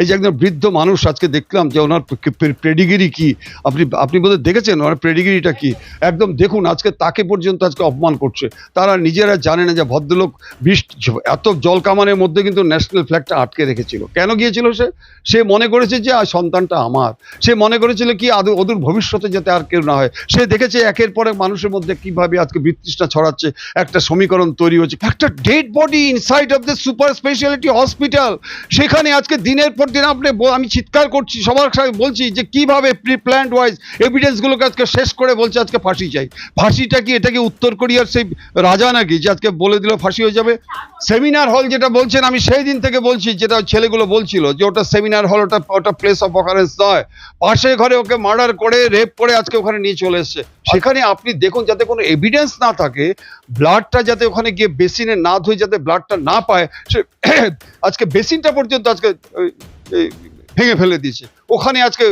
এই যে একজন বৃদ্ধ মানুষ আজকে দেখলাম যে ওনার প্রেডিগিরি কি? আপনি আপনি বোধহয় দেখেছেন ওনার প্রেডিগিরিটা কি? একদম দেখুন, আজকে তাকে পর্যন্ত আজকে অপমান করছে। তারা নিজেরা জানে না যে ভদ্রলোক বৃষ্টি এত জল কামানের মধ্যে কিন্তু ন্যাশনাল ফ্ল্যাগটা আটকে রেখেছিল। কেন গিয়েছিল সে? সে মনে করেছে যে আর সন্তানটা আমার। সে মনে করেছিল কি, আদৌ অদূর ভবিষ্যতে যাতে আর কেউ না হয়। সে দেখেছে একের পরে মানুষের মধ্যে কীভাবে আজকে বিতৃষ্ণা ছড়াচ্ছে, একটা সমীকরণ তৈরি হচ্ছে। একটা dead body inside of the super speciality hospital. সেখানে আজকে দিনের পর দিন আপনি আমি চিৎকার করছি, সবার সাথে বলছি যে কীভাবে প্রি প্ল্যান্ড ওয়াইজ এভিডেন্সগুলোকে আজকে শেষ করে বলছে, আজকে ফাঁসি চাই। ফাঁসিটা কি এটা কি উত্তর কোরিয়ার সেই রাজা নাকি যে আজকে বলে দিল ফাঁসি হয়ে যাবে? সেমিনার হল যেটা বলছেন, আমি সেই দিন থেকে বলছি যেটা ছেলেগুলো বলছিল যে ওটা সেমিনার হল ওটা ওটা প্লেস অফ অকারেন্স নয়। পাশে ঘরে ওকে মার্ডার করে রেপ করে আজকে ওখানে নিয়ে চলে এসছে। সেখানে আপনি দেখুন যাতে কোনো এভিডেন্স না থাকে ব্লাডটা যাতে ওখানে গিয়ে বেসিনে না ধুয়ে যাতে ব্লাডটা না পায়, সে আজকে বেসিনটা পর্যন্ত আজকে ভেঙে ফেলে দিয়েছে। ওখানে আজকে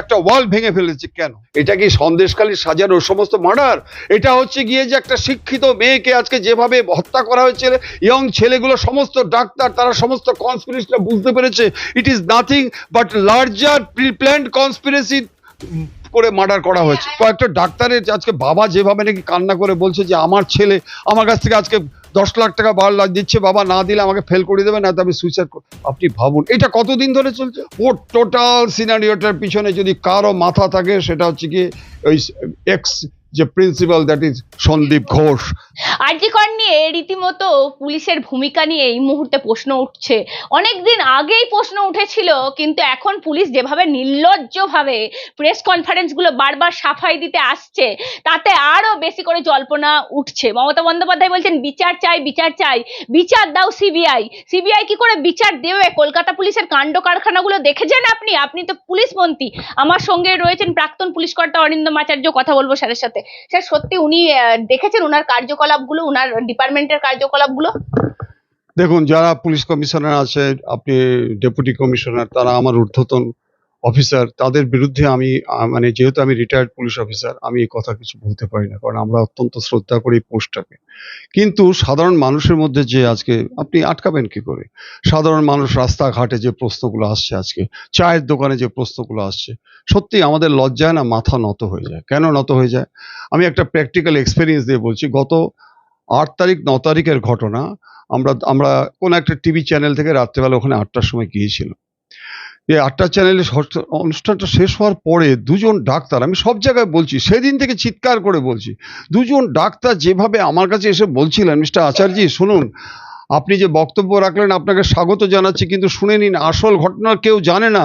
একটা ওয়াল ভেঙে ফেলেছে কেন? এটা কি সন্দেশকালী সাজানো সমস্ত মার্ডার? এটা হচ্ছে গিয়ে যে একটা শিক্ষিত মেয়েকে আজকে যেভাবে হত্যা করা হয়েছে ইয়ং ছেলেগুলো সমস্ত ডাক্তার, তারা সমস্ত কনস্পিরেসিটা বুঝতে পেরেছে। It is nothing but larger preplanned conspiracy করে মার্ডার করা হয়েছে। কয়েকটা ডাক্তারের আজকে বাবা যেভাবে নাকি কান্না করে বলছে যে আমার ছেলে, আমার কাছ থেকে আজকে দশ লাখ টাকা বারো লাখ দিচ্ছে, বাবা না দিলে আমাকে ফেল করে দেবে না তো আমি সুইসাইড আপনি ভাবুন। এটা কতদিন ধরে চলছে? ও টোটাল সিনারিওটার পিছনে যদি কারও মাথা থাকে, সেটা হচ্ছে কি ওই এক্স যে principal that is Sandip Ghosh RG Kar নিয়ে রীতিমতো পুলিশের ভূমিকা নিয়ে এই মুহূর্তে প্রশ্ন উঠছে। অনেকদিন আগেই প্রশ্ন উঠেছিল, কিন্তু এখন পুলিশ যেভাবে নির্লজ্জভাবে প্রেস কনফারেন্সগুলো বারবার সাফাই দিতে আসছে, তাতে আরও বেশি করে জল্পনা উঠছে। মমতা বন্দ্যোপাধ্যায় বলছেন, বিচার চাই বিচার চাই, বিচার দাও সিবিআই সিবিআই কি করে বিচার দেবে? কলকাতা পুলিশের কাণ্ড কারখানাগুলো দেখেছেন আপনি? আপনি তো পুলিশ মন্ত্রী। আমার সঙ্গে রয়েছেন প্রাক্তন পুলিশ কর্তা অরিন্দম আচার্য, কথা বলব স্যারের সাথে। স্যার, সত্যি উনি দেখেছেন ওনার কার্যকলাপগুলো ওনার ডিপার্টমেন্টের কার্যকলাপগুলো? দেখুন, যারা পুলিশ কমিশনার আছে, আপনি ডেপুটি কমিশনার, তারা আমার ঊর্ধ্বতন অফিসার, তাদের বিরুদ্ধে আমি মানে যেহেতু আমি রিটায়ার্ড পুলিশ অফিসার আমি এই কথা কিছু বলতে পারি না, কারণ আমরা অত্যন্ত শ্রদ্ধা করি পোস্টটাকে কিন্তু সাধারণ মানুষের মধ্যে যে আজকে, আপনি আটকাবেন কি করে? সাধারণ মানুষ রাস্তাঘাটে যে প্রশ্নগুলো আসছে আজকে, চায়ের দোকানে যে প্রশ্নগুলো আসছে, সত্যি আমাদের লজ্জায় না মাথা নত হয়ে যায়। কেন নত হয়ে যায়? আমি একটা প্র্যাকটিক্যাল এক্সপিরিয়েন্স দিয়ে বলছি, গত আট তারিখ, ন তারিখের ঘটনা, আমরা আমরা কোন একটা টিভি চ্যানেল থেকে রাত্রেবেলা ওখানে আটটার সময় গিয়েছিলাম। এই আটটা চ্যানেলে অনুষ্ঠানটা শেষ হওয়ার পরে দুজন ডাক্তার, আমি সব জায়গায় বলছি, সেদিন থেকে চিৎকার করে বলছি, দুজন ডাক্তার যেভাবে আমার কাছে এসে বলছিলেন, মিস্টার আচার্যি শুনুন, আপনি যে বক্তব্য রাখলেন, আপনাকে স্বাগত জানাচ্ছি, কিন্তু শুনে নিন, আসল ঘটনা কেউ জানে না।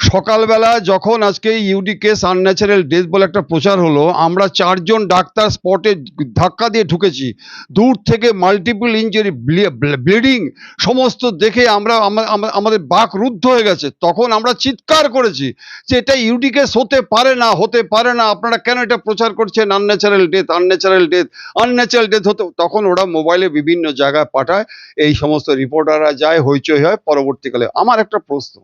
সকালবেলা যখন আজকে ইউডি কেস আনন্যাচারাল ডেথ বলে একটা প্রচার হলো, আমরা চারজন ডাক্তার স্পটে ধাক্কা দিয়ে ঢুকেছি। দূর থেকে মাল্টিপল ইঞ্জুরি ব্লিডিং সমস্ত দেখে আমরা আমা- আমা- আমাদের বাক রুদ্ধ হয়ে গেছে। তখন আমরা চিৎকার করেছি যে এটা ইউডি কেস হতে পারে না, হতে পারে না। আপনারা কেন এটা প্রচার করছেন? Unnatural death unnatural death unnatural death হতে, তখন ওরা মোবাইলে বিভিন্ন জায়গায় পাঠায়। এই সমস্ত রিপোর্টাররা যায়, হইচই হয়। পরবর্তীকালে আমার একটা প্রশ্ন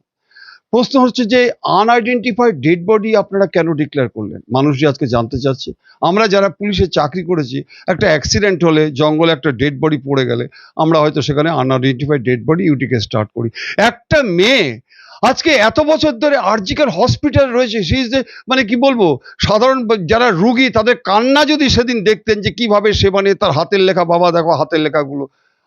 প্রশ্ন হচ্ছে যে আনআইডেন্টিফাইড ডেড বডি আপনারা কেন ডিক্লেয়ার করলেন? মানুষ যে আজকে জানতে চাচ্ছে। আমরা যারা পুলিশে চাকরি করেছি, একটা অ্যাক্সিডেন্ট হলে, জঙ্গলে একটা ডেড বডি পড়ে গেলে, আমরা হয়তো সেখানে আনআইডেন্টিফাইড ডেড বডি ইউটিকে স্টার্ট করি। একটা মেয়ে আজকে এত বছর ধরে আর্জিকার হসপিটাল রয়েছে সেই যে মানে কি বলব, সাধারণ যারা রুগী, তাদের কান্না যদি সেদিন দেখতেন যে কীভাবে সে মানে তার হাতের লেখা, বাবা দেখো হাতের লেখাগুলো।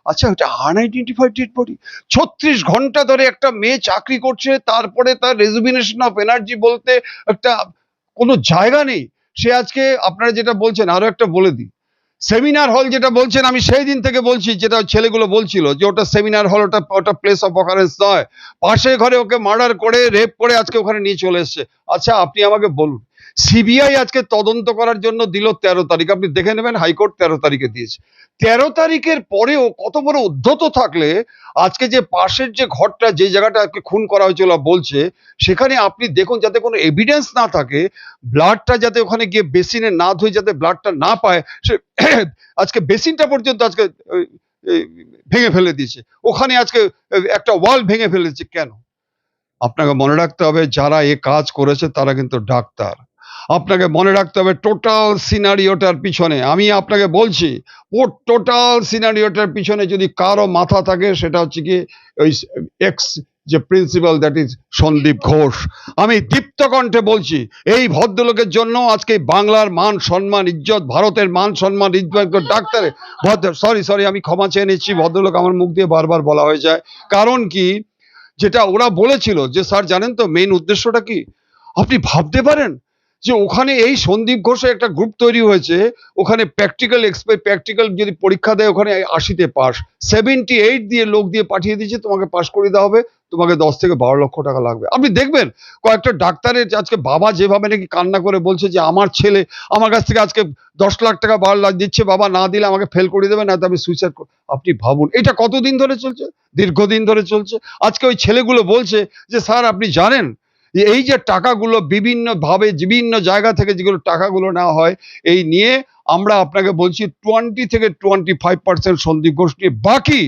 আচ্ছা ওটা আনআইডেন্টিফাইড ডেড বডি ছত্রিশ ঘণ্টা ধরে একটা মেয়ে চাকরি করছে, তারপরে তার রেজুবিনেশন অফ এনার্জি বলতে একটা কোনো জায়গা নেই। সে আজকে আপনারা যেটা বলছেন, আরও একটা বলে দিই। সেমিনার হল যেটা বলছেন, আমি সেই দিন থেকে বলছি, যেটা ছেলেগুলো বলছিল, যে ওটা সেমিনার হল ওটা ওটা প্লেস অফ অকারেন্স নয়। পাশে ঘরে ওকে মার্ডার করে রেপ করে আজকে ওখানে নিয়ে চলে এসছে। আচ্ছা আপনি আমাকে বলুন। সিবিআই আজকে তদন্ত করার জন্য দিল তেরো তারিখ। আপনি দেখে নেবেন হাইকোর্ট তেরো তারিখে দিয়েছে। তেরো তারিখের পরেও কত বড় উদ্ধত থাকলে আজকে যে পাশের যে ঘরটা, যে জায়গাটা আজকে খুন করা হয়েছিল বলছে, সেখানে আপনি দেখুন যাতে কোনো এভিডেন্স না থাকে, ব্লাডটা যাতে ওখানে গিয়ে বেসিনে না ধুয়ে যাতে ব্লাডটা না পায়, সে আজকে বেসিনটা পর্যন্ত আজকে ভেঙে ফেলে দিয়েছে। ওখানে আজকে একটা ওয়াল ভেঙে ফেলেছে কেন? আপনাকে মনে রাখতে হবে, যারা এ কাজ করেছে তারা কিন্তু ডাক্তার। আপনাকে মনে রাখতে হবে টোটাল সিনারিওটার পিছনে। আমি আপনাকে বলছি ও টোটাল সিনারিওটার পিছনে যদি কারও মাথা থাকে, সেটা হচ্ছে কি ওই এক্স যে principal that is Sandip Ghosh আমি দীপ্ত কণ্ঠে বলছি, এই ভদ্রলোকের জন্য আজকে বাংলার মান সম্মান, ইজ্জত, ভারতের মান সম্মান, ইজ্জত ডাক্তারে ভদ্র সরি সরি আমি ক্ষমা চেয়ে নিচ্ছি, ভদ্রলোক আমার মুখ দিয়ে বারবার বলা হয়ে যায়। কারণ কি, যেটা ওরা বলেছিল, যে স্যার জানেন তো মেইন উদ্দেশ্যটা কি? আপনি ভাবতে পারেন যে ওখানে এই সন্দীপ ঘোষের একটা গ্রুপ তৈরি হয়েছে, ওখানে প্র্যাকটিক্যাল এক্সপে প্র্যাকটিক্যাল যদি পরীক্ষা দেয়, ওখানে আশিতে পাস সেভেন্টি এইট দিয়ে লোক দিয়ে পাঠিয়ে দিয়েছে, তোমাকে পাস করে দেওয়া হবে, তোমাকে দশ থেকে বারো লক্ষ টাকা লাগবে। আপনি দেখবেন, কয়েকটা ডাক্তারের আজকে বাবা যেভাবে নাকি কান্না করে বলছে যে, আমার ছেলে, আমার কাছ থেকে আজকে দশ লাখ টাকা বারো লাখ দিচ্ছে, বাবা না দিলে আমাকে ফেল করে দেবে না তো আমি সুইসাইড আপনি ভাবুন, এটা কতদিন ধরে চলছে? দীর্ঘদিন ধরে চলছে? আজকে ওই ছেলেগুলো বলছে যে, স্যার, আপনি জানেন এই যে টাকাগুলো বিভিন্ন ভাবে বিভিন্ন জায়গা থেকে যেগুলো টাকাগুলো নেওয়া হয়, এই নিয়ে আমরা আপনাকে বলছি টোয়েন্টি থেকে টোয়েন্টি ফাইভ পার্সেন্ট সন্দীপ নিয়ে বাকি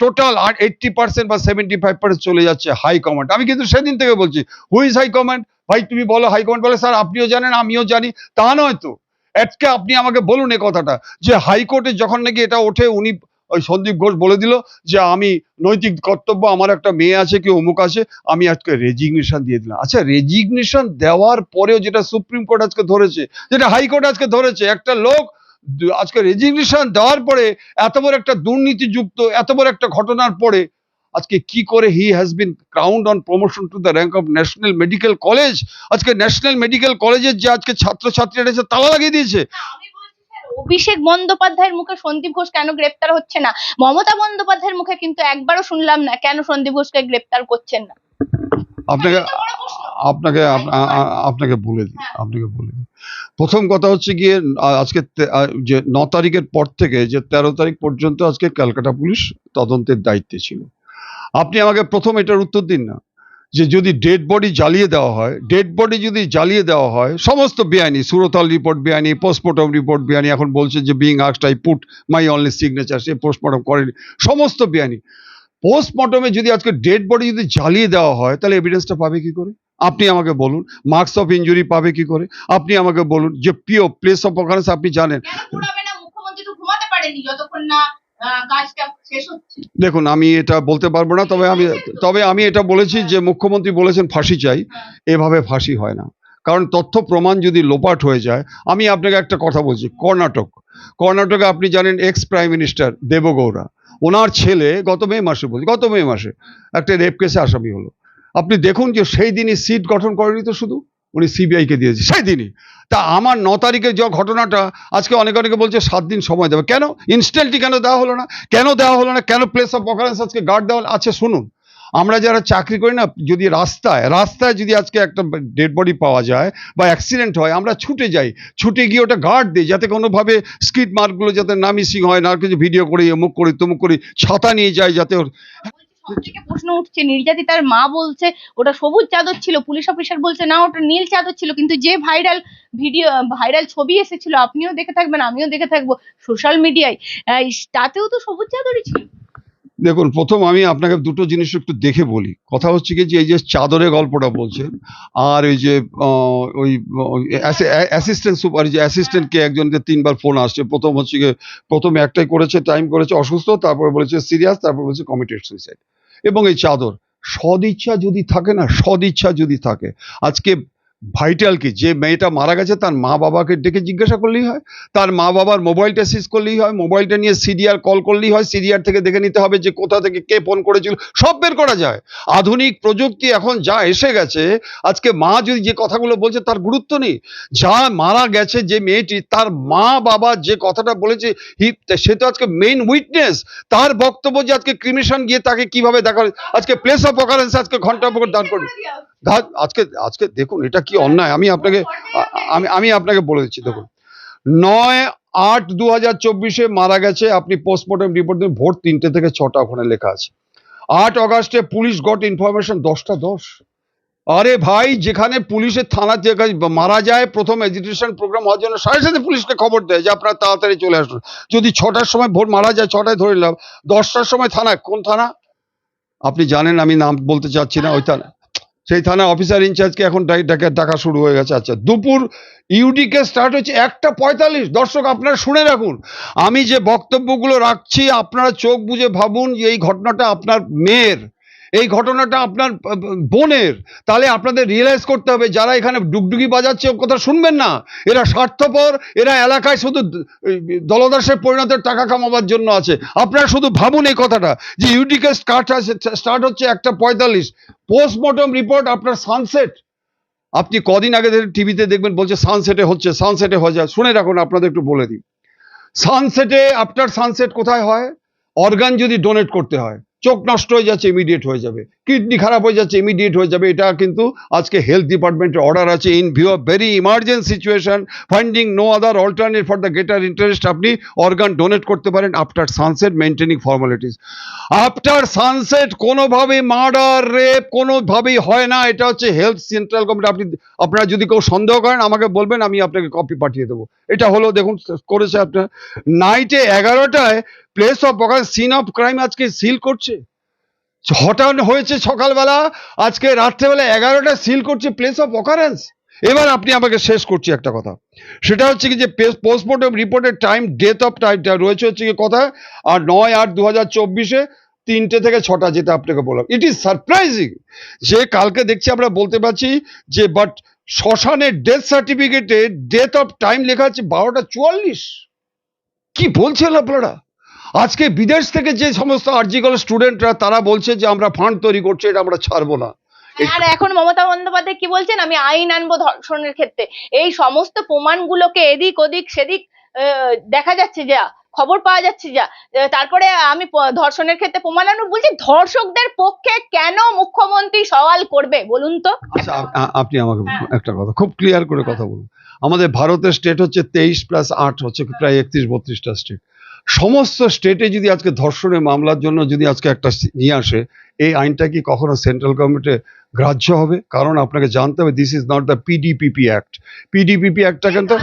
টোটাল আর এইট্টি পার্সেন্ট বা সেভেন্টি ফাইভ পার্সেন্ট চলে যাচ্ছে হাই কমান্ড আমি কিন্তু সেদিন থেকে বলছি হুইজ হাই কমান্ড ভাই, তুমি বলো হাই কমান্ড বলে, স্যার, আপনিও জানেন, আমিও জানি। তা নয় তো। আজকে আপনি আমাকে বলুন এ কথাটা, যে হাইকোর্টে যখন নাকি এটা ওঠে, উনি ওই সন্দীপ ঘোষ বলে দিল যে, আমি নৈতিক কর্তব্য, আমার একটা মেয়ে আছে কি অমুক আছে, আমি আজকে রেজিগনেশন দিয়ে দিলাম। আচ্ছা রেজিগনেশন দেওয়ার পরেও যেটা সুপ্রিম কোর্ট আজকে ধরেছে, যেটা হাইকোর্ট আজকে ধরেছে, একটা লোক আজকে রেজিগনেশন দেওয়ার পরে এত বড় একটা দুর্নীতিযুক্ত, এত বড় একটা ঘটনার পরে আজকে কি করে he has been crowned on promotion to the rank of national medical college আজকে ন্যাশনাল মেডিকেল কলেজের যে আজকে ছাত্রছাত্রীরা এসে তালা লাগিয়ে দিয়েছে। অভিষেক বন্দ্যোপাধ্যায়ের মুখে সন্দীপ ঘোষ কেন গ্রেপ্তার হচ্ছে না? মমতা বন্দ্যোপাধ্যায়ের মুখে কিন্তু একবারও শুনলাম না কেন সন্দীপ ঘোষকে গ্রেপ্তার করছেন না। আপনাকে। আপনাকে আপনাকে বলে দিই আপনাকে বলে দিই। প্রথম কথা হচ্ছে গিয়ে আজকে যে ন তারিখের পর থেকে যে তেরো তারিখ পর্যন্ত আজকে ক্যালকাটা পুলিশ তদন্তের দায়িত্বে ছিল। আপনি আমাকে প্রথম এটার উত্তর দিন না। যে যদি ডেড বডি জ্বালিয়ে দেওয়া হয় ডেড বডি যদি জ্বালিয়ে দেওয়া হয়, সমস্ত বেআইনি সুরতাল রিপোর্ট বেআইনি পোস্টমর্টম রিপোর্ট বেআইনি, এখন বলছে যে being আক্সড I put my only signature say postmortem করেনি, সমস্ত বেআইনি। পোস্টমর্টমে যদি আজকে ডেড বডি যদি জ্বালিয়ে দেওয়া হয়, তাহলে এভিডেন্সটা পাবে কি করে? আপনি আমাকে বলুন মার্কস অফ ইনজুরি পাবে কি করে? আপনি আমাকে বলুন যে পিও প্লেস অফ অকারেন্স আপনি জানেন। মুখ্যমন্ত্রী তো ঘুমাতে পারেনি, যতক্ষণ না দেখুন আমি এটা বলতে পারব না তবে আমি তবে আমি এটা বলেছি যে মুখ্যমন্ত্রী বলেছেন ফাঁসি চাই এভাবে ফাঁসি হয় না। কারণ তথ্য প্রমাণ যদি লোপাট হয়ে যায় আমি আপনাকে একটা কথা বলছি কর্ণাটক। কর্ণাটকে আপনি জানেন এক্স প্রাইম মিনিস্টার দেবগৌড়া ওনার ছেলে গত মে মাসে বলছি গত মে মাসে একটা রেপ কেসে আসামি হলো। আপনি দেখুন যে সেই দিনই সিট গঠন করেনি তো শুধু। উনি সিবিআইকে দিয়েছে, সেই দিনই। তা আমার ন তারিখের যে ঘটনাটা, আজকে অনেকে অনেকে বলছে সাত দিন সময় দেবে। কেন? ইনস্ট্যান্টলি কেন দেওয়া হলো না? কেন দেওয়া হলো না? কেন প্লেস অফ অকারেন্স আজকে গার্ড দেওয়া হলো? আচ্ছা শুনুন। আমরা যারা চাকরি করি না, যদি রাস্তায় রাস্তায় যদি আজকে একটা ডেড বডি পাওয়া যায় বা অ্যাক্সিডেন্ট হয়, আমরা ছুটে যাই। ছুটে গিয়ে ওটা গার্ড দিই, যাতে কোনোভাবে স্কিড মার্কগুলো যাতে না মিসিং হয়, না কিছু ভিডিও করি অমুক করি তমুক করি, ছাতা নিয়ে যাই যাতে ওর থেকে প্রশ্ন উঠছে নির্যাতিতার মা বলছে, ওটা সবুজ চাদর ছিল, পুলিশ অফিসার বলছে, না, ওটা নীল চাদর ছিল। কিন্তু যে ভাইরাল ভিডিও, ভাইরাল ছবি এসেছিল, আপনিও দেখে থাকবেন, আমিও দেখে থাকব সোশ্যাল মিডিয়ায়। তাতেও তো সবুজ চাদরই ছিল। দেখুন, প্রথম আমি আপনাকে দুটো জিনিস একটু দেখে বলি। কথা হচ্ছে কি যে, এই যে চাদরে গল্পটা বলছেন, আর ওই যে ওই অ্যাসিস্ট্যান্ট সুপার যে অ্যাসিস্ট্যান্টকে একজনকে তিনবার ফোন আসছে। প্রথম হচ্ছে গিয়ে প্রথমে একটাই করেছে, টাইম করেছে অসুস্থ, তারপরে বলেছে সিরিয়াস, তারপর বলেছে কমিটেড সুইসাইড। এবং এই চাদর, সদিচ্ছা যদি থাকে না, সদিচ্ছা যদি থাকে, আজকে ভাইটাল কি? যে মেয়েটা মারা গেছে, তার মা বাবাকে ডেকে জিজ্ঞাসা করলেই হয়। তার মা বাবার মোবাইলটা সিজ করলেই হয়। মোবাইলটা নিয়ে সিরিয়ার কল করলেই হয়। সিরিয়ার থেকে দেখে নিতে হবে যে কোথা থেকে কে ফোন করেছিল। সব বের করা যায়। আধুনিক প্রযুক্তি এখন যা এসে গেছে, আজকে মা যদি যে কথাগুলো বলছে তার গুরুত্ব নেই। যা মারা গেছে যে মেয়েটি, তার মা বাবা যে কথাটা বলেছে সে তো আজকে মেইন উইটনেস তার বক্তব্য যে আজকে ক্রিমিশন গিয়ে তাকে কীভাবে দেখা আজকে প্লেস অফ অকারেন্স আজকে ঘণ্টা পর দান করি ধা- আজকে আজকে দেখুন, এটা কি অন্যায়? আমি আপনাকে, আমি আমি আপনাকে বলে দিচ্ছি, দেখুন। নয় আট দু হাজার চব্বিশে মারা গেছে, আপনি পোস্টমর্টম রিপোর্ট দিন, ভোর তিনটে থেকে ছটা ওখানে লেখা আছে। আট অগাস্টে পুলিশ গট ইনফরমেশন দশটা দশ। আরে ভাই, যেখানে পুলিশের থানা মারা যায়, প্রথম এডুকেশন প্রোগ্রাম হওয়ার জন্য সাথে সাথে পুলিশকে খবর দেয় যে আপনারা তাড়াতাড়ি চলে আসুন। যদি ছটার সময় ভোর মারা যায়, ছটায় ধরে নিলাম, দশটার সময় থানায়, কোন থানা? আপনি জানেন, আমি নাম বলতে চাচ্ছি না, ওই থানা। সেই থানা অফিসার ইনচার্জকে এখন ডাক- শুরু হয়ে গেছে। আচ্ছা দুপুর ইউডিকে স্টার্ট হচ্ছে একটা পঁয়তাল্লিশ। দর্শক, আপনারা শুনে রাখুন। আমি যে বক্তব্যগুলো রাখছি, আপনারা চোখ বুঝে ভাবুন যে এই ঘটনাটা আপনার মেয়ের। এই ঘটনাটা আপনার বোনের। তাহলে আপনাদের রিয়েলাইজ করতে হবে, যারা এখানে ডুগডুগি বাজাচ্ছে, ও কথা শুনবেন না। এরা স্বার্থপর, এরা এলাকায় শুধু দলদাসের পরিণতের টাকা কামাবার জন্য আছে। আপনারা শুধু ভাবুন এই কথাটা, যে ইউডিকে স্টার্ট আছে স্টার্ট হচ্ছে একটা পঁয়তাল্লিশ। পোস্টমর্টম রিপোর্ট আপনার সানসেট আপনি কদিন আগে টিভিতে দেখবেন, বলছে সানসেটে হচ্ছে সানসেটে হয়ে যায়। শুনে রাখুন, আপনাদের একটু বলে দিই। সানসেটে আফটার সানসেট কোথায় হয়? অর্গান যদি ডোনেট করতে হয়। চোখ নষ্ট হয়ে যাচ্ছে ইমিডিয়েট হয়ে যাবে। কিডনি খারাপ হয়ে যাচ্ছে ইমিডিয়েট হয়ে যাবে, এটা কিন্তু আজকে হেলথ ডিপার্টমেন্টের অর্ডার আছে in view of very emergency situation finding no other alternate for the greater interest আপনি অর্গান ডোনেট করতে পারেন after sunset maintaining formalities after sunset কোনোভাবে মার্ডার রেপ কোনোভাবেই হয় না, এটা হচ্ছে হেলথ সেন্ট্রাল গভর্নমেন্ট আপনি, আপনারা যদি কেউ সন্দেহ করেন, আমাকে বলবেন, আমি আপনাকে কপি পাঠিয়ে দেবো। এটা হলো, দেখুন, করেছে আপনার। নাইটে এগারোটায় place of scene of crime আজকে সিল করছে। হঠাৎ হয়েছে সকালবেলা, আজকে রাত্রেবেলা এগারোটা সিল করছে প্লেস অফ অকারেন্স এবার আপনি আমাকে শেষ করছি একটা কথা। সেটা হচ্ছে কি যে পোস্টমর্টম রিপোর্টের টাইম ডেথ অফ টাইমটা রয়েছে হচ্ছে কি কথা আর নয় আট দু হাজার চব্বিশে তিনটে থেকে ছটা যেটা আপনাকে বললাম। ইট ইজ সারপ্রাইজিং যে কালকে দেখছি আমরা বলতে পারছি যে বাট শ্মশানের ডেথ সার্টিফিকেটে ডেথ অফ টাইম লেখা আছে বারোটা চুয়াল্লিশ। কি বলছেন আপনারা? আজকে বিদেশ থেকে যে সমস্ত আর্জিকল স্টুডেন্টরা তারা বলছে যে আমরা ফান্ড তৈরি করছি এটা আমরা ছাড়বো না। আর এখন মমতা বন্দ্যোপাধ্যায় কি বলছেন? আমি আইন আনব ধর্ষণের ক্ষেত্রে। এই সমস্ত প্রমাণগুলোকে এদিক ওদিক সেদিক দেখা যাচ্ছে যা খবর পাওয়া যাচ্ছে যা। তারপরে আমি ধর্ষণের ক্ষেত্রে প্রমাণ আনব বলছি ধর্ষকদের পক্ষে কেন মুখ্যমন্ত্রী সওয়াল করবে? বলুন তো। আচ্ছা আপনি আমাকে একটা কথা খুব ক্লিয়ার করে কথা বলুন। আমাদের ভারতের স্টেট হচ্ছে তেইশ প্লাস আট হচ্ছে প্রায় একত্রিশ বত্রিশটা স্টেট সমস্ত স্টেটে যদি আজকে ধর্ষণের মামলার জন্য যদি আজকে একটা নিয়ে আসে, এই আইনটা কি কখনো সেন্ট্রাল গভর্নমেন্টে গ্রাহ্য হবে? কারণ আপনাকে জানতে হবে this is not the PDPP act PDPP অ্যাক্টটা কিন্তু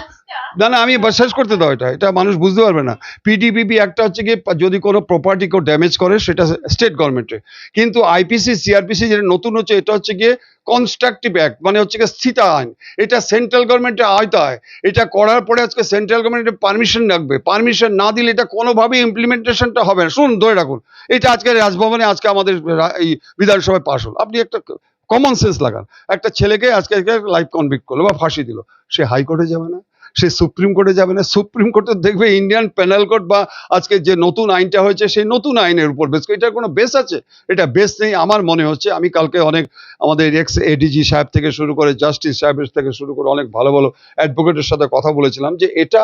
না না, আমি বা শেষ করতে দাও এটা। এটা মানুষ বুঝতে পারবে না। পিডিপিপি একটা হচ্ছে কি যদি কোনো প্রপার্টি কেউ ড্যামেজ করে, সেটা স্টেট গভর্নমেন্টের কিন্তু আইপিসি সিআরপিসি যেটা নতুন হচ্ছে, এটা হচ্ছে গিয়ে কনস্ট্রাকটিভ অ্যাক্ট মানে হচ্ছে গিয়ে স্থিতা আইন। এটা সেন্ট্রাল গভর্নমেন্টের আওতায়। এটা করার পরে আজকে সেন্ট্রাল গভর্নমেন্টের পারমিশন রাখবে পারমিশন না দিলে এটা কোনোভাবেই ইমপ্লিমেন্টেশনটা হবে না। শুনুন, ধরে রাখুন। এটা আজকে রাজভবনে, আজকে আমাদের এই বিধানসভায় পাশ হলো। আপনি একটা কমন সেন্স লাগান। একটা ছেলেকে আজকে লাইফ কনভিক্ট করল বা ফাঁসি দিল। সে হাইকোর্টে যাবে না। সে সুপ্রিম কোর্টে যাবে না। সুপ্রিম কোর্টে দেখবে ইন্ডিয়ান প্যানেল কোর্ট বা আজকে যে নতুন আইনটা হয়েছে, সেই নতুন আইনের উপর বেস এটার কোনো বেস আছে? এটা বেস নেই আমার মনে হচ্ছে। আমি কালকে অনেক আমাদের এক্স এডিজি সাহেব থেকে শুরু করে জাস্টিস সাহেবের থেকে শুরু করে অনেক ভালো ভালো অ্যাডভোকেটের সাথে কথা বলেছিলাম যে এটা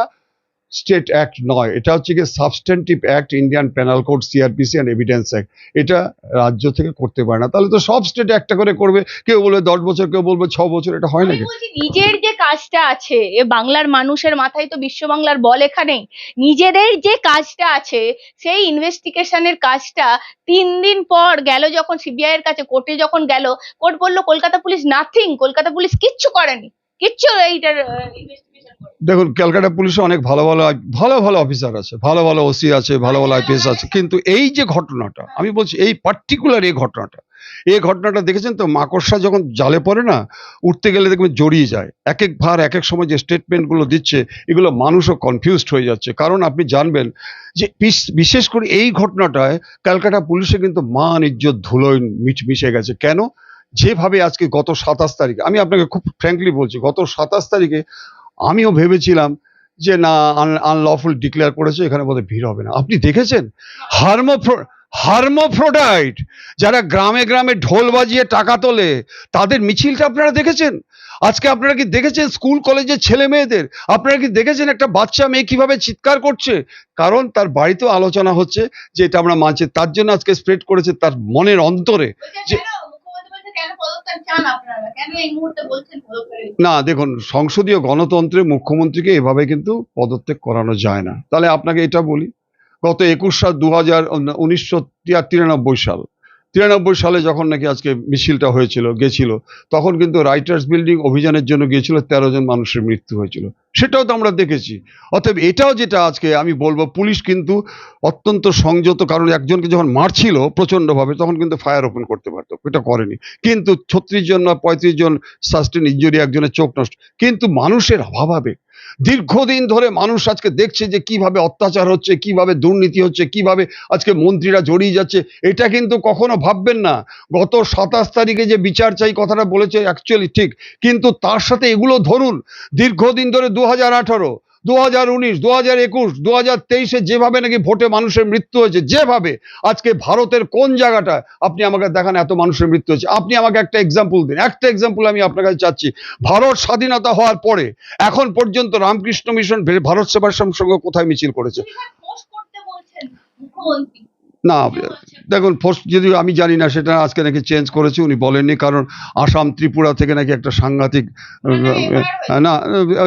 স্টেট অ্যাক্ট নয়। এটা হচ্ছে কি substantive act Indian penal code CrPC and evidence act এটা রাজ্য থেকে করতে পারে না। তাহলে তো সব স্টেট একটা করে করবে। কেউ বলবে দশ বছর কেউ বলবে ছ বছর এটা হয় নাকি নিজের যে কাজটা আছে এ বাংলার মানুষের মাথায় তো বিশ্ব বাংলার বল এখানে নিজেদের যে কাজটা আছে সেই ইনভেস্টিগেশনের কাজটা তিন দিন পর গেল যখন সিবিআই এর কাছে কোর্টে যখন গেল কোর্ট বলল Kolkata police nothing Kolkata police কিচ্ছু করেনি। দেখুন, ক্যালকাটা পুলিশে অনেক ভালো ভালো ভালো ভালো অফিসার আছে, ভালো ভালো ওসি আছে, ভালো ভালো আইপিএস আছে। কিন্তু এই যে ঘটনাটা, আমি বলছি এই পার্টিকুলার এই ঘটনাটা এই ঘটনাটা দেখেছেন তো? মাকড়সা যখন জালে পড়ে না, উঠতে গেলে দেখবেন জড়িয়ে যায়। এক এক ভার, এক এক সময় যে স্টেটমেন্টগুলো দিচ্ছে, এগুলো মানুষও কনফিউজড হয়ে যাচ্ছে। কারণ আপনি জানবেন যে বিশ- বিশেষ করে এই ঘটনাটায় ক্যালকাটা পুলিশে কিন্তু মান, ইজ্জত, ধুলোয় মিশে গেছে। কেন? যেভাবে আজকে গত সাতাশ তারিখে, আমি আপনাকে খুব ফ্র্যাঙ্কলি বলছি, গত সাতাশ তারিখে আমিও ভেবেছিলাম যে না আনলফুল ডিক্লেয়ার করেছে, এখানে বোধহয় ভিড় হবে না। আপনি দেখেছেন? হার্মোফ্রো হার্মোফ্রোডাইট যারা গ্রামে গ্রামে ঢোল বাজিয়ে টাকা তোলে, তাদের মিছিলটা আপনারা দেখেছেন? আজকে আপনারা কি দেখেছেন স্কুল, কলেজের ছেলে মেয়েদের? আপনারা কি দেখেছেন একটা বাচ্চা মেয়ে কীভাবে চিৎকার করছে? কারণ তার বাড়িতেও আলোচনা হচ্ছে যে এটা আমরা মানছি, তার জন্য আজকে স্প্রেড করেছে তার মনের অন্তরে যে- না, দেখুন, সংসদীয় গণতন্ত্রে মুখ্যমন্ত্রীকে এভাবে কিন্তু পদত্যাগ করানো যায় না। তাহলে আপনাকে এটা বলি, গত একুশ সাল দু হাজার উনিশশো তিরানব্বই সাল তিরানব্বই সালে যখন নাকি আজকে মিছিলটা হয়েছিল, গেছিল, তখন কিন্তু রাইটার্স বিল্ডিং অভিযানের জন্য গিয়েছিল তেরো জন মানুষের মৃত্যু হয়েছিল। সেটাও তো আমরা দেখেছি। অতএব এটাও যেটা আজকে আমি বলব, পুলিশ কিন্তু অত্যন্ত সংযত, কারণ একজনকে যখন মারছিল প্রচণ্ডভাবে, তখন কিন্তু ফায়ার ওপেন করতে পারতো, এটা করেনি। কিন্তু ছত্রিশ জন না পঁয়ত্রিশ জন সাস্টেন ইঞ্জুরি একজনের চোখ নষ্ট। কিন্তু মানুষের অভাবে দীর্ঘদিন ধরে মানুষ আজকে দেখছে যে কীভাবে অত্যাচার হচ্ছে, কীভাবে দুর্নীতি হচ্ছে, কীভাবে আজকে মন্ত্রীরা জড়িয়ে যাচ্ছে, এটা কিন্তু কখনো ভাববেন না। গত সাতাশ তারিখে যে বিচার চাই কথাটা বলেছে অ্যাকচুয়ালি ঠিক। কিন্তু তার সাথে এগুলো ধরুন, দীর্ঘদিন ধরে দু হাজার আঠারো দু হাজার উনিশ দু একুশ দু তেইশে যেভাবে নাকি ভোটে মানুষের মৃত্যু হয়েছে, যেভাবে আজকে ভারতের কোন জায়গাটা আপনি আমাকে দেখান এত মানুষের মৃত্যু হয়েছে। আপনি আমাকে একটা এক্সাম্পল দিন, একটা এক্সাম্পল আমি আপনার কাছে চাচ্ছি। ভারত স্বাধীনতা হওয়ার পরে, এখন পর্যন্ত রামকৃষ্ণ মিশন ভারত সেবাশ্রম সঙ্গে কোথায় মিছিল করেছে? না দেখুন ফোর্স যদি আমি জানি না সেটা আজকে নাকি চেঞ্জ করেছে উনি বলেননি কারণ আসাম ত্রিপুরা থেকে নাকি একটা সাংঘাতিক মানে। না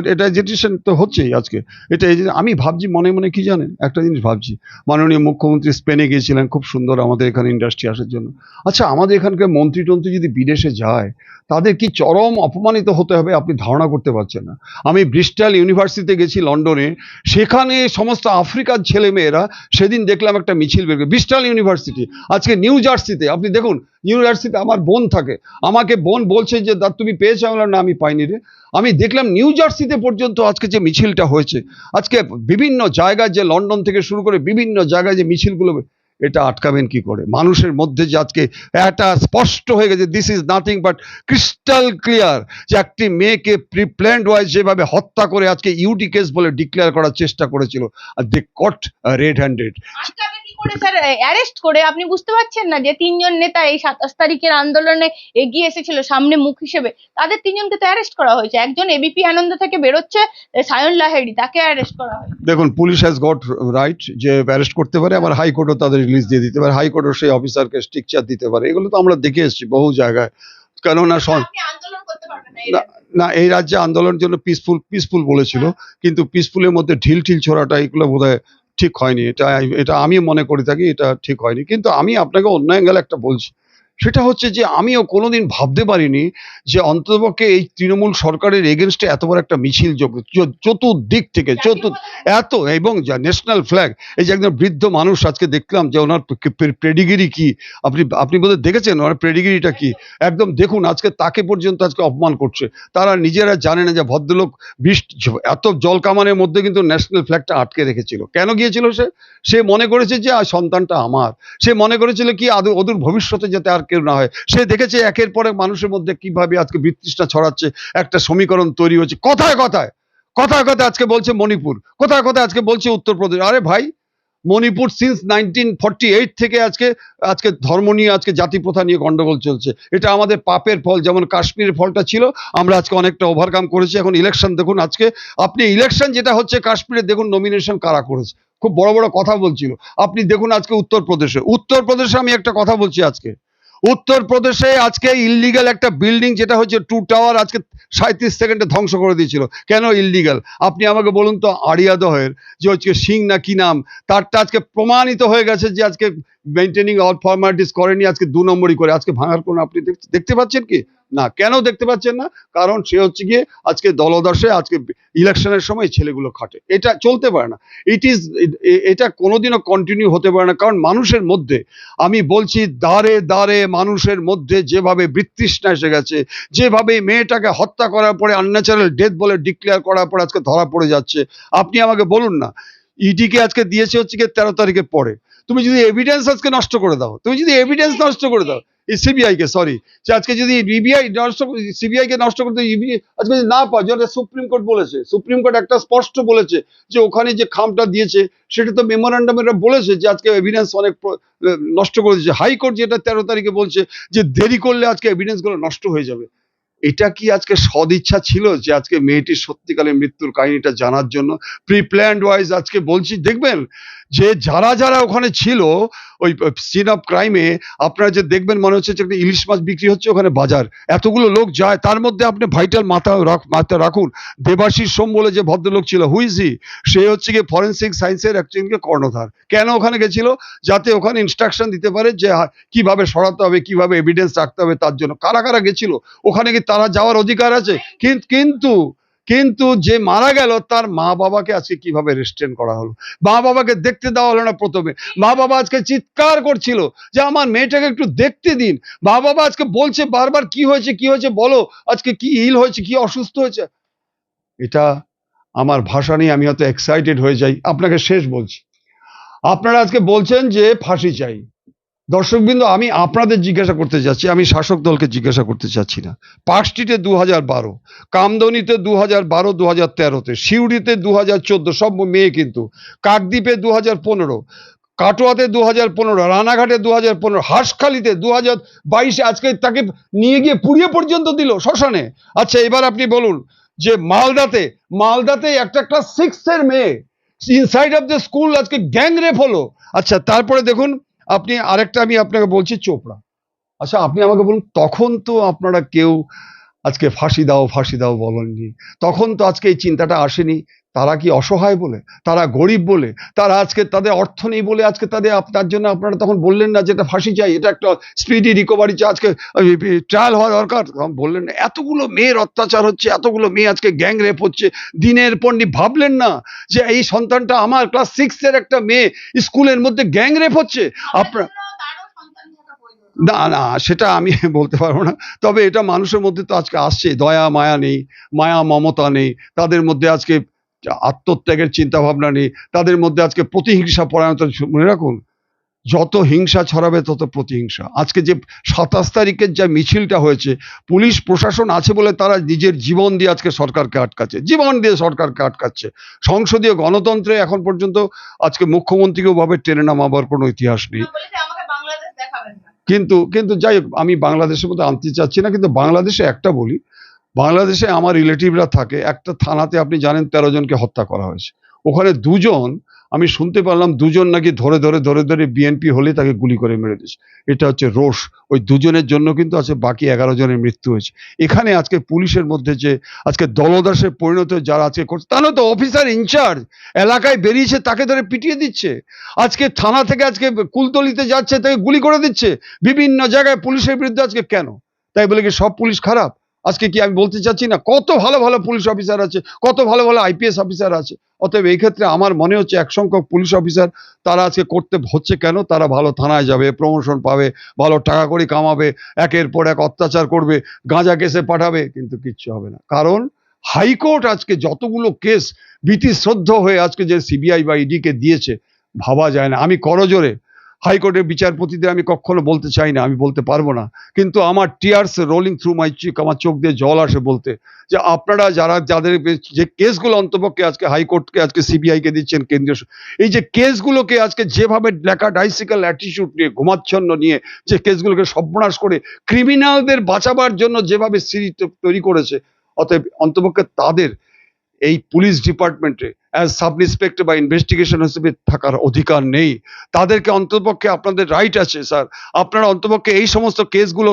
এটা এজিটেশন তো হচ্ছেই আজকে। এটা এই আমি ভাবছি মনে মনে কি জানেন? একটা জিনিস ভাবছি। মাননীয় মুখ্যমন্ত্রী স্পেনে গিয়েছিলেন খুব সুন্দর আমাদের এখানে ইন্ডাস্ট্রি আসার জন্য। আচ্ছা আমাদের এখানকার মন্ত্রী টন্ত্রী যদি বিদেশে যায় তাদের কি চরম অপমানিত হতে হবে আপনি ধারণা করতে পারছেন না? আমি ব্রিস্টাল ইউনিভার্সিটিতে গেছি লন্ডনে সেখানে সমস্ত আফ্রিকার ছেলে মেয়েরা সেদিন দেখলাম একটা মিছিল বের ব্রিস্টাল ইউনিভার্সিটি আজকে নিউ জার্সিতে আপনি দেখুন নিউ জার্সিতে আমার বোন থাকে। আমাকে বোন বলছে যে দা তুমি পেয়েছ? আমি না, আমি পাইনি রে। আমি দেখলাম নিউ জার্সিতে পর্যন্ত আজকে যে মিছিলটা হয়েছে, আজকে বিভিন্ন জায়গায় যে লন্ডন থেকে শুরু করে বিভিন্ন জায়গায় যে মিছিলগুলো, এটা আটকাবেন কি করে? মানুষের মধ্যে যে আজকে একটা স্পষ্ট হয়ে গেছে this is nothing but crystal clear যে একটি মেয়েকে প্রিপ্ল্যান্ড ওয়াইজ যেভাবে হত্যা করে আজকে ইউটি কেস বলে ডিক্লেয়ার করার চেষ্টা করেছিল। আর দে কট রেড হ্যান্ডেড করে স্যার অ্যারেস্ট করে। আপনি বুঝতে পারছেন না যে তিনজন নেতা এই সাতাশ তারিখের আন্দোলনে এগিয়ে এসেছিল সামনে মুখ হিসেবে। তাদের তিনজনকে তো অ্যারেস্ট করা হয়েছে। একজন এবিপি আনন্দ থেকে বেরোচ্ছে সায়ন লাহেরি তাকে অ্যারেস্ট করা হয়েছে দেখুন পুলিশ হ্যাজ গট রাইট যে অ্যারেস্ট করতে পারে আবার হাইকোর্টও তাদের রিলিজ দিয়ে দিতে পারে। হাইকোর্টও সেই অফিসারকে স্ট্রিকচার দিতে পারে। এগুলো তো আমরা দেখে এসেছি বহু জায়গায়। কেননা না এই রাজ্যে। আন্দোলনের জন্য পিসফুল পিসফুল বলেছিল। কিন্তু পিসফুলের মধ্যে ঢিল ঢিল ছোড়াটা এগুলো বোধহয় ঠিক হয়নি। এটা এটা আমি মনে করে থাকি, এটা ঠিক হয়নি। কিন্তু আমি আপনাকে অন্য অ্যাঙ্গেল একটা বলছি। সেটা হচ্ছে যে আমিও কোনোদিন ভাবতে পারিনি যে অন্ততপক্ষে এই তৃণমূল সরকারের এগেনস্টে এত বড় একটা মিছিল চতুর্দিক থেকে চতুর এত এবং যা ন্যাশনাল ফ্ল্যাগ এই যে একজন বৃদ্ধ মানুষ আজকে দেখলাম যে ওনার প্রেডিগিরি কি? আপনি আপনি বোধহয় দেখেছেন ওনার প্রেডিগিরিটা কি? একদম দেখুন আজকে তাকে পর্যন্ত আজকে অপমান করছে। তারা নিজেরা জানে না যে ভদ্রলোক বৃষ্টি এত জল কামানের মধ্যে কিন্তু ন্যাশনাল ফ্ল্যাগটা আটকে রেখেছিল। কেন গিয়েছিল সে? সে মনে করেছে যে সন্তানটা আমার। সে মনে করেছিল কি আদৌ অদূর ভবিষ্যতে যাতে আর কেউ না হয়। সে দেখেছে একের পর মানুষের মধ্যে কীভাবে আজকে বিতৃষ্ণা ছড়াচ্ছে, একটা সমীকরণ তৈরি হচ্ছে। কথায় কথায় কথায় কথায় আজকে বলছে মণিপুর, কোথায় কোথায় আজকে বলছে উত্তরপ্রদেশ। আরে ভাই, মণিপুর সিন্স নাইনটিন থেকে আজকে আজকে ধর্ম নিয়ে, আজকে জাতি প্রথা নিয়ে গন্ডগোল চলছে। এটা আমাদের পাপের ফল, যেমন কাশ্মীরের ফলটা ছিল, আমরা আজকে অনেকটা ওভারকাম করেছি। এখন ইলেকশন দেখুন আজকে, আপনি ইলেকশন যেটা হচ্ছে কাশ্মীরে দেখুন নমিনেশন কারা করেছে। খুব বড় বড় কথা বলছিল। আপনি দেখুন আজকে উত্তরপ্রদেশে। উত্তরপ্রদেশে আমি একটা কথা বলছি আজকে। উত্তরপ্রদেশে আজকে ইললিগাল একটা বিল্ডিং যেটা হচ্ছে টু টাওয়ার আজকে সাঁত্রিশ সেকেন্ডে ধ্বংস করে দিয়েছিল। কেন ইললিগাল আপনি আমাকে বলুন তো আরিয়াদহের যে হচ্ছে সিং না কি নাম, তারটা আজকে প্রমাণিত হয়ে গেছে যে আজকে মেনটেনিং অল ফর্মালিটিস করেনি, আজকে দু নম্বরই করে, আজকে ভাঙার কোনো আপনি দেখতে পাচ্ছেন কি? না, কেন দেখতে পাচ্ছেন না? কারণ সে হচ্ছে গিয়ে আজকে দলদর্শে, আজকে ইলেকশনের সময় ছেলেগুলো খাটে। এটা চলতে পারে না। ইট ইজ এটা কোনোদিনও কন্টিনিউ হতে পারে না। কারণ মানুষের মধ্যে, আমি বলছি দাঁড়ে দাঁড়ে মানুষের মধ্যে যেভাবে বৃত্তৃষ্ণা এসে গেছে, যেভাবে মেয়েটাকে হত্যা করার পরে আনন্যাচারাল ডেথ বলে ডিক্লেয়ার করার পরে আজকে ধরা পড়ে যাচ্ছে, আপনি আমাকে বলুন না। ইডিকে আজকে দিয়েছে হচ্ছে গিয়ে তেরো তারিখের পরে। তুমি যদি এভিডেন্স আজকে নষ্ট করে দাও, তুমি যদি এভিডেন্স নষ্ট করে দাও সিবিআই কে সরি যে আজকে যদি বিবিআই নষ্ট সিবিআই কে নষ্ট করতে আজকে যদি না পাও যেটা সুপ্রিম কোর্ট বলেছে সুপ্রিম কোর্ট একটা স্পষ্ট বলেছে যে ওখানে যে খামটা দিয়েছে, সেটা তো মেমোরান্ডাম এটা বলেছে যে আজকে এভিডেন্স অনেক নষ্ট করে দিয়েছে। হাইকোর্ট যেটা তেরো তারিখে বলছে যে দেরি করলে আজকে এভিডেন্সগুলো নষ্ট হয়ে যাবে। এটা কি আজকে সদিচ্ছা ছিল যে আজকে মেয়েটির সত্যিকারের মৃত্যুর কাহিনীটা জানার জন্য? প্রি প্ল্যান্ড ওয়াইজ আজকে বলছি, দেখবেন যে যারা যারা ওখানে ছিল, ওই সিন অফ ক্রাইমে আপনারা যে দেখবেন মনে হচ্ছে যে একটা ইলিশ মাছ বিক্রি হচ্ছে ওখানে বাজার। এতগুলো লোক যায়, তার মধ্যে আপনি ভাইটাল মাথা মাথা রাখুন। দেবাশিস সোম বলে যে ভদ্রলোক ছিল হুইজি সে হচ্ছে গিয়ে ফরেন্সিক সায়েন্সের একজনকে কর্ণধার। কেন ওখানে গেছিল? যাতে ওখানে ইনস্ট্রাকশন দিতে পারে যে কীভাবে সরাতে হবে, কীভাবে এভিডেন্স রাখতে হবে তার জন্য। কারা কারা গেছিল? ওখানে কি তারা যাওয়ার অধিকার আছে? কিন্তু কিন্তু যে মারা গেল, তার মা বাবাকে আজকে কীভাবে রেস্টেন করা হলো? মা বাবাকে দেখতে দেওয়া হলো না প্রথমে। মা বাবা আজকে চিৎকার করছিল যে, আমার মেয়েটাকে একটু দেখতে দিন। মা বাবা আজকে বলছে বারবার, কি হয়েছে কি হয়েছে বলো? আজকে কি ইল হয়েছে, কি অসুস্থ হয়েছে? এটা আমার ভাষা নিয়ে আমি হয়তো এক্সাইটেড হয়ে যাই। আপনাকে শেষ বলছি। আপনারা আজকে বলছেন যে, ফাঁসি চাই। দর্শকবৃন্দ, আমি আপনাদের জিজ্ঞাসা করতে চাচ্ছি, আমি শাসক দলকে জিজ্ঞাসা করতে চাচ্ছি না। পার্ক স্ট্রিটে দু হাজার বারো, কামদনিতে দু হাজার বারো দু হাজার তেরোতে, সিউড়িতে দু হাজার চোদ্দ, সব মেয়ে কিন্তু। কাকদ্বীপে দু হাজার পনেরো, কাটোয়াতে দু হাজার পনেরো, রানাঘাটে দু হাজার পনেরো, হাঁসখালিতে দু হাজার বাইশে আজকে তাকে নিয়ে গিয়ে পুড়িয়ে পর্যন্ত দিল শ্মশানে। আচ্ছা এবার আপনি বলুন যে মালদাতে মালদাতে একটা ক্লাস সিক্সের মেয়ে ইনসাইড অফ দ্য স্কুল আজকে গ্যাং রেপ হলো। আচ্ছা তারপরে দেখুন আপনি আরেকটা আমি আপনাকে বলছি চোপড়া। আচ্ছা আপনি আমাকে বলুন তখন তো আপনারা কেউ আজকে ফাঁসি দাও ফাঁসি দাও বলেননি তখন তো আজকে এই চিন্তাটা আসেনি। তারা কি অসহায় বলে? তারা গরিব বলে? তারা আজকে তাদের অর্থ নেই বলে আজকে তাদের আপ- তার জন্য আপনারা তখন বললেন না যেটা ফাঁসি চাই এটা একটা স্পিডি রিকভারি চাই আজকে ট্রায়াল হওয়া দরকার। তখন বললেন না এতগুলো মেয়ের অত্যাচার হচ্ছে এতগুলো মেয়ে আজকে গ্যাং রেপ হচ্ছে। দিনের পর ভাবলেন না যে এই সন্তানটা আমার ক্লাস সিক্সের একটা মেয়ে স্কুলের মধ্যে গ্যাং রেপ হচ্ছে। আপনার না না, সেটা আমি বলতে পারব না। তবে এটা মানুষের মধ্যে তো আজকে আসছে, দয়া, মায়া নেই, মায়া, মমতা নেই, তাদের মধ্যে আজকে আত্মত্যাগের চিন্তা ভাবনা নেই, তাদের মধ্যে আজকে প্রতিহিংসা পরায়ণতা মনে রাখুন? যত হিংসা ছড়াবে তত প্রতিহিংসা। আজকে যে সাতাশ তারিখের যে মিছিলটা হয়েছে, পুলিশ, প্রশাসন আছে বলে তারা নিজের জীবন দিয়ে আজকে সরকারকে আটকাচ্ছে। জীবন দিয়ে সরকারকে আটকাচ্ছে। সংসদীয় গণতন্ত্রে এখন পর্যন্ত আজকে মুখ্যমন্ত্রীকেও ভাবে টেনে নামাবার কোনো ইতিহাস নেই। কিন্তু কিন্তু যাই হোক, আমি বাংলাদেশের মধ্যে আনতে চাচ্ছি না, কিন্তু বাংলাদেশে একটা বলি, বাংলাদেশে আমার রিলেটিভরা থাকে, একটা থানাতে আপনি জানেন তেরো জনকে হত্যা করা হয়েছে। ওখানে দুজন আমি শুনতে পারলাম দুজন নাকি ধরে ধরে ধরে ধরে বিএনপি হলে তাকে গুলি করে মেরে দিয়েছে। এটা হচ্ছে রোষ। ওই দুজনের জন্য কিন্তু আছে বাকি এগারো জনের মৃত্যু হয়েছে। এখানে আজকে পুলিশের মধ্যে যে আজকে দলদাসে পরিণত যারা আজকে করছে তাহলে তো অফিসার ইনচার্জ এলাকায় বেরিয়েছে, তাকে ধরে পিটিয়ে দিচ্ছে। আজকে থানা থেকে আজকে কুলতলিতে যাচ্ছে, তাকে গুলি করে দিচ্ছে। বিভিন্ন জায়গায় পুলিশের বিরুদ্ধে আজকে কেন? তাই বলে কি সব পুলিশ খারাপ? আজকে কি আমি বলতে চাচ্ছি না? কত ভালো ভালো পুলিশ অফিসার আছে, কত ভালো ভালো আইপিএস অফিসার আছে। অতএব এই ক্ষেত্রে আমার মনে হচ্ছে এক সংখ্যক পুলিশ অফিসার তারা আজকে করতে হচ্ছে কেন? তারা ভালো থানায় যাবে প্রমোশন পাবে, ভালো টাকা কড়ি কামাবে, একের পর এক অত্যাচার করবে, গাঁজা কেসে পাঠাবে, কিন্তু কিচ্ছু হবে না। কারণ হাইকোর্ট আজকে যতগুলো কেস ভীতিশ্রদ্ধ হয়ে আজকে যে সিবিআই বা ইডিকে দিয়েছে, ভাবা যায় না। আমি করজোরে হাইকোর্টের বিচারপতিদের আমি কখনো বলতে চাই না, আমি বলতে পারব না। কিন্তু আমার tears rolling through my cheek আমার চোখ দিয়ে জল আসে বলতে। যে আপনারা যারা, যাদের যে কেসগুলো অন্তপক্ষে আজকে হাইকোর্টকে, আজকে সিবিআই কে দিচ্ছেন কেন্দ্রীয় এই যে কেসগুলোকে আজকে যেভাবে লেখা ডাইসিক্যাল অ্যাটিটিউড নিয়ে, ঘুমাচ্ছন্ন নিয়ে, যে কেসগুলোকে সর্বনাশ করে ক্রিমিনালদের বাঁচাবার জন্য যেভাবে সিরিজ তৈরি করেছে, অতএব অন্তপক্ষে তাদের এই পুলিশ ডিপার্টমেন্টে অ্যাজ সাব ইন্সপেক্টর বা ইনভেস্টিগেশন হিসেবে থাকার অধিকার নেই। তাদেরকে অন্তপক্ষে আপনাদের রাইট আছে স্যার আপনারা অন্তপক্ষে এই সমস্ত কেসগুলো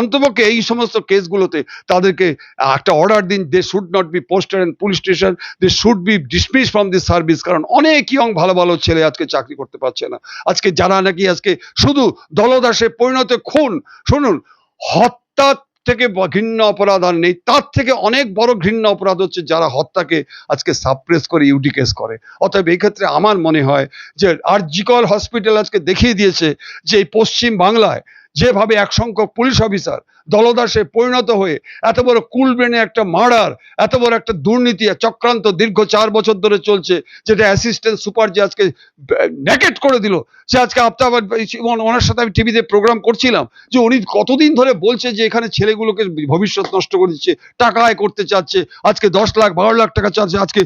অন্তপক্ষে এই সমস্ত কেসগুলোতে তাদেরকে একটা অর্ডার দিন। They should not be poster in police station they should be dismiss from this service কারণ অনেক ইয়ং ভালো ভালো ছেলে আজকে চাকরি করতে পারছে না। আজকে যারা নাকি আজকে শুধু দলদাসে পরিণত খুন। শুনুন, হত্যা থেকে ঘৃণ্য অপরাধ আর নেই। তার থেকে অনেক বড় ঘৃণ্য অপরাধ হচ্ছে যারা হত্যাকে আজকে সাপ্রেস করে ইউডি কেস করে। অতএব এই ক্ষেত্রে আমার মনে হয় যে আরজিকর হসপিটাল আজকে দেখিয়ে দিয়েছে যে পশ্চিম বাংলায় যেভাবে এক সংখ্যক পুলিশ অফিসার দলদাসে পরিণত হয়ে এত বড় কুল ব্রেনে একটা মার্ডার এত বড় একটা দুর্নীতি চক্রান্ত দীর্ঘ চার বছর ধরে চলছে, যেটা অ্যাসিস্ট্যান্ট সুপার যে আজকে নেকেট করে দিল। সে আজকে আপনার ওনার সাথে আমি টিভিতে প্রোগ্রাম করছিলাম, যে উনি কতদিন ধরে বলছে যে এখানে ছেলেগুলোকে ভবিষ্যৎ নষ্ট করে দিচ্ছে, টাকা আয় করতে চাচ্ছে, আজকে দশ লাখ, বারো লাখ টাকা চাচ্ছে, আজকে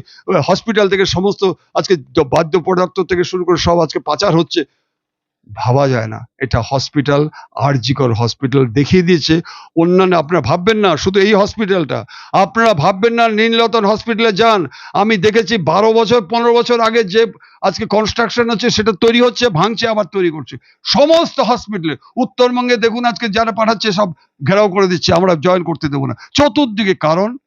হসপিটাল থেকে সমস্ত, আজকে বাদ্য পদার্থ থেকে শুরু করে সব আজকে পাচার হচ্ছে। ভাবা যায় না। এটা হসপিটাল আরজিকর হসপিটাল দেখিয়ে দিয়েছে। অন্যান্য আপনারা ভাববেন না, শুধু এই হসপিটালটা আপনারা ভাববেন না, নীলরতন হসপিটালে যান। আমি দেখেছি বারো বছর, পনেরো বছর আগে যে আজকে কনস্ট্রাকশন হচ্ছে, সেটা তৈরি হচ্ছে, ভাঙছে, আবার তৈরি করছে। সমস্ত হসপিটালে উত্তরবঙ্গে দেখুন আজকে যারা পাঠাচ্ছে সব ঘেরাও করে দিচ্ছে, আমরা জয়েন করতে দেবো না। চতুর্দিকে কারণ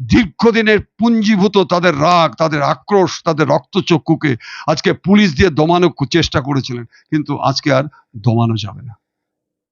দীর্ঘদিনের পুঞ্জীভূত তাদের রাগ, তাদের আক্রোশ, তাদের রক্তচক্ষুকে আজকে পুলিশ দিয়ে দমানোর চেষ্টা করেছিলেন, কিন্তু আজকে আর দমানো যাবে না।